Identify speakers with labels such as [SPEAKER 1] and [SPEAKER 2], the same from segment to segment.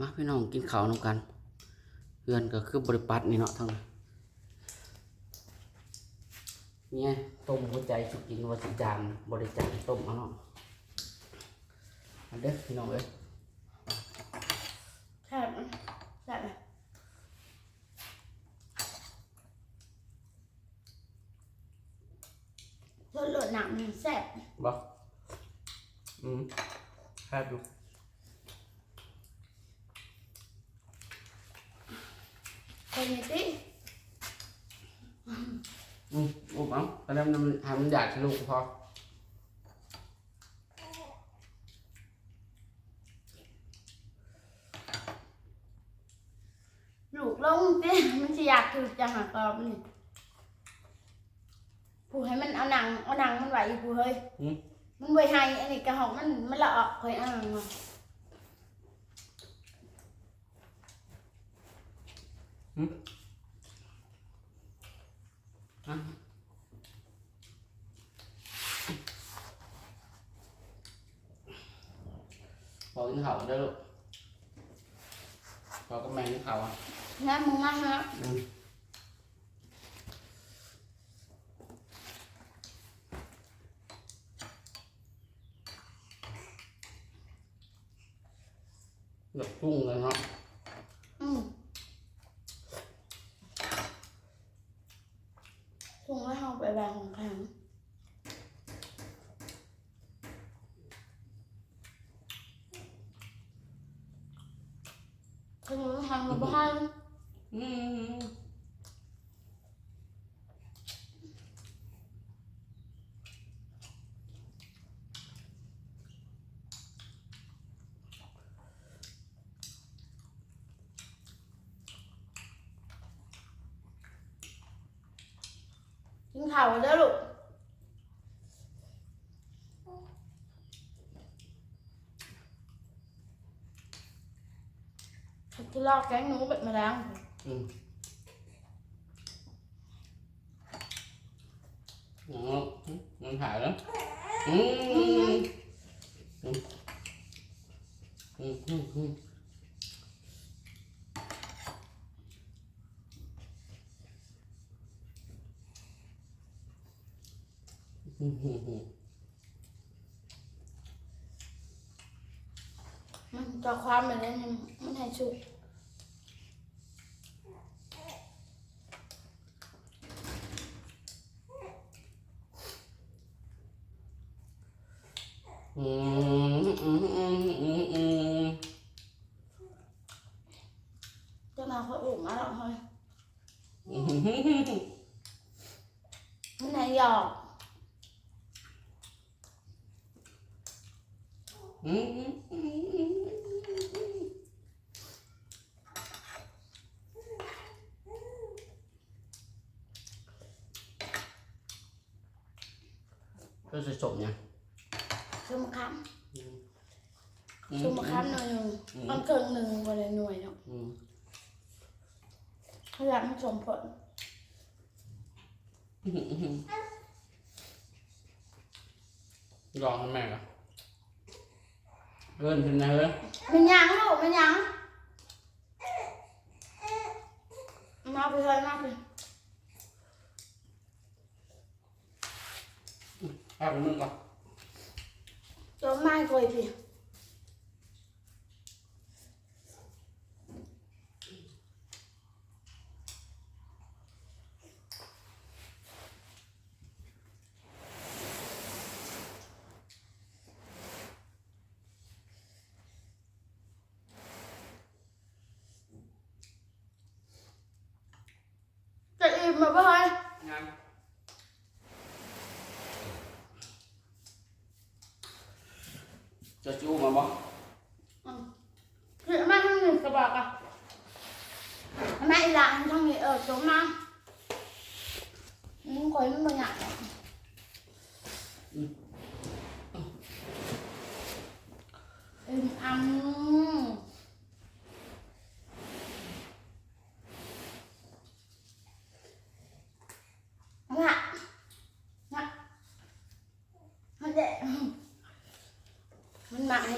[SPEAKER 1] มาพี่น้องกินข้าวนำกันเพื่อนก็คือบริปัดนี่เนาะทั้งนั้นเนี่ยต้มหัวใจสุกินว่าสิจางบริจางต้มเอาเนาะมาเด้อพี่น้องเอ้ย
[SPEAKER 2] แซ่บไหมแซ่บไหมรสหลดหนังมันแซ่บ
[SPEAKER 1] บ่อืมแค่บอยู่
[SPEAKER 2] คนนี้ติ
[SPEAKER 1] อืมอุบเอาตอนนั้นมันให้มันอยากทะลุพอ
[SPEAKER 2] ลูกลงติมันจะอยากถือจะหากรอบนี่ผู้ให้มันเอาหนังเอาหนังมันไหวผู้เฮ้ย
[SPEAKER 1] อืม
[SPEAKER 2] มันไว้ให้อันนี้กระหอกมันมันละออกเคยอ่านมา
[SPEAKER 1] อะพอกินข้าวได้อลูกพอก็แม่กินข้า
[SPEAKER 2] ừ. à. bỏ cái hậu ra
[SPEAKER 1] luôn bỏ cái mèn cái hậu à ra một ngon nữa ừ. lập cung
[SPEAKER 2] rồi không phải không phải bàn hoàn thành Thằng nó thằng nó bay. Ừ. ของแข็งขนมทางมาบ้าน
[SPEAKER 1] อืม
[SPEAKER 2] กินข้าวเด้อลูกเขาจะลอกแกงหนูเป็ดมาแล้ว
[SPEAKER 1] อืมอ๋อมันหายแล้วอืมอืมอืมอืมอื มอืมอืมอืม
[SPEAKER 2] มันจะความแบบนี้มันมันให้ชุก
[SPEAKER 1] อืมอืมอืมอืมอืม
[SPEAKER 2] จะมาเขาอุ่มมาหรอกเฮ้ย
[SPEAKER 1] อืม
[SPEAKER 2] มันให้หยอก
[SPEAKER 1] อืมอืม ก็จะจบเนี่ย
[SPEAKER 2] ชุมค
[SPEAKER 1] อืมำ
[SPEAKER 2] ชุมคำหน่อยหนึ่งมันเกินหนึ่งบริหน่วยเนาะ
[SPEAKER 1] อืม
[SPEAKER 2] เขาอยากมันสมผล
[SPEAKER 1] ลองให้แม่ก่อน เลื่อนขึ้นนะเฮ้ย
[SPEAKER 2] มันยังลูกมันยังมาไปเลยมาไป
[SPEAKER 1] เอาไปมึงก่อน
[SPEAKER 2] ตัวไม้คอยพี่ mà bố ơi Nhanh. Cho chú
[SPEAKER 1] mà bố Chị mang không nhìn sờ bọc à
[SPEAKER 2] Mẹ là không nhìn ở chỗ mang Muốn quấy nó nhạc ăn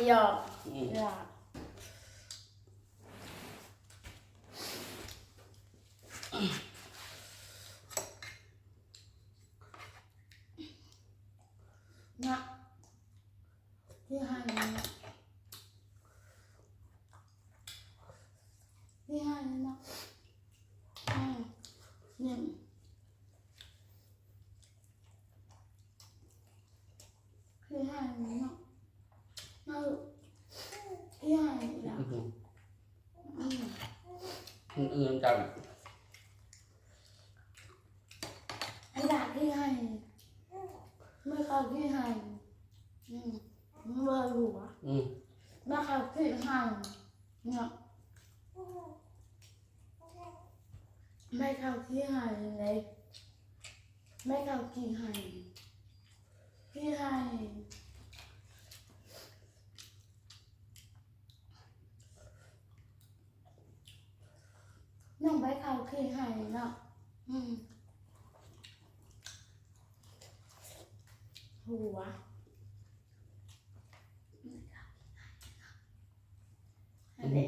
[SPEAKER 2] ยอกนะที่ห้านี้นที่ห้างนี่นะห้างหนึ่ที่อห้างนี้เนาะ อื่
[SPEAKER 1] นกับ
[SPEAKER 2] ไอ้ดาที่ให้ไม่เข้าที่ให้อืมไม่เบอร์หัว
[SPEAKER 1] อืม
[SPEAKER 2] ไม่เข้าที่ให้เนี่ยไม่เข้าที่ให้เลยไม่เข้าที่ให้ที่ให้น้องไปเข้าที่ให้เนาะอืม หัวอันนี้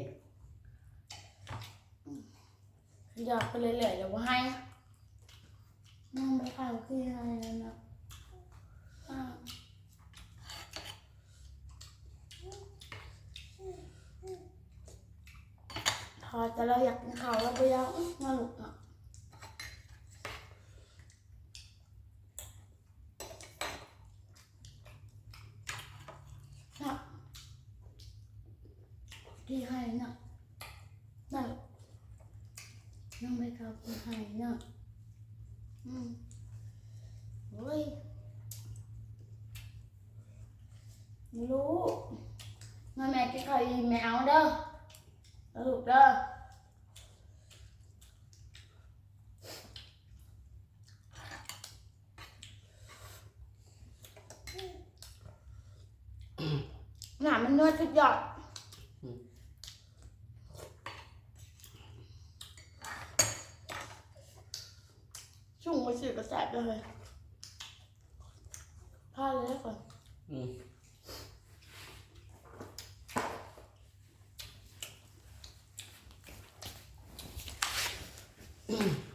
[SPEAKER 2] หยอดไปเรื่อยๆเดี๋ยวว่าให้นั่งไปข่าวคืออะไรนะอ่าพอแต่เราอยากกินข้าวเราไปยังมาลุกอะน่ะที่ให้น่ะน่ะ น้องไปกับที่ให้น่ะอืมเฮ้ยไม่รู้มาแม่จะคอยแมวเด้อเอาลูกเด้อหนามันนวดสุดยอด ช่วงวันสื่อกระแสเลยพลาดเลยก่อน
[SPEAKER 1] อืมมันหยอก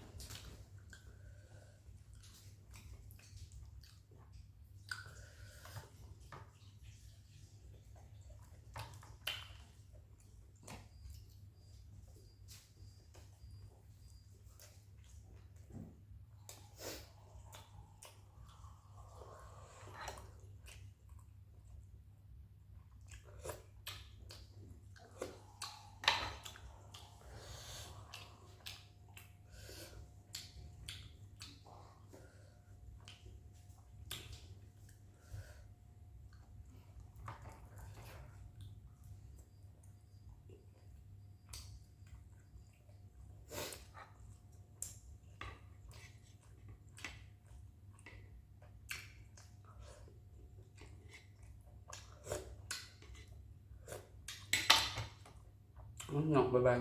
[SPEAKER 1] ไปบ้าง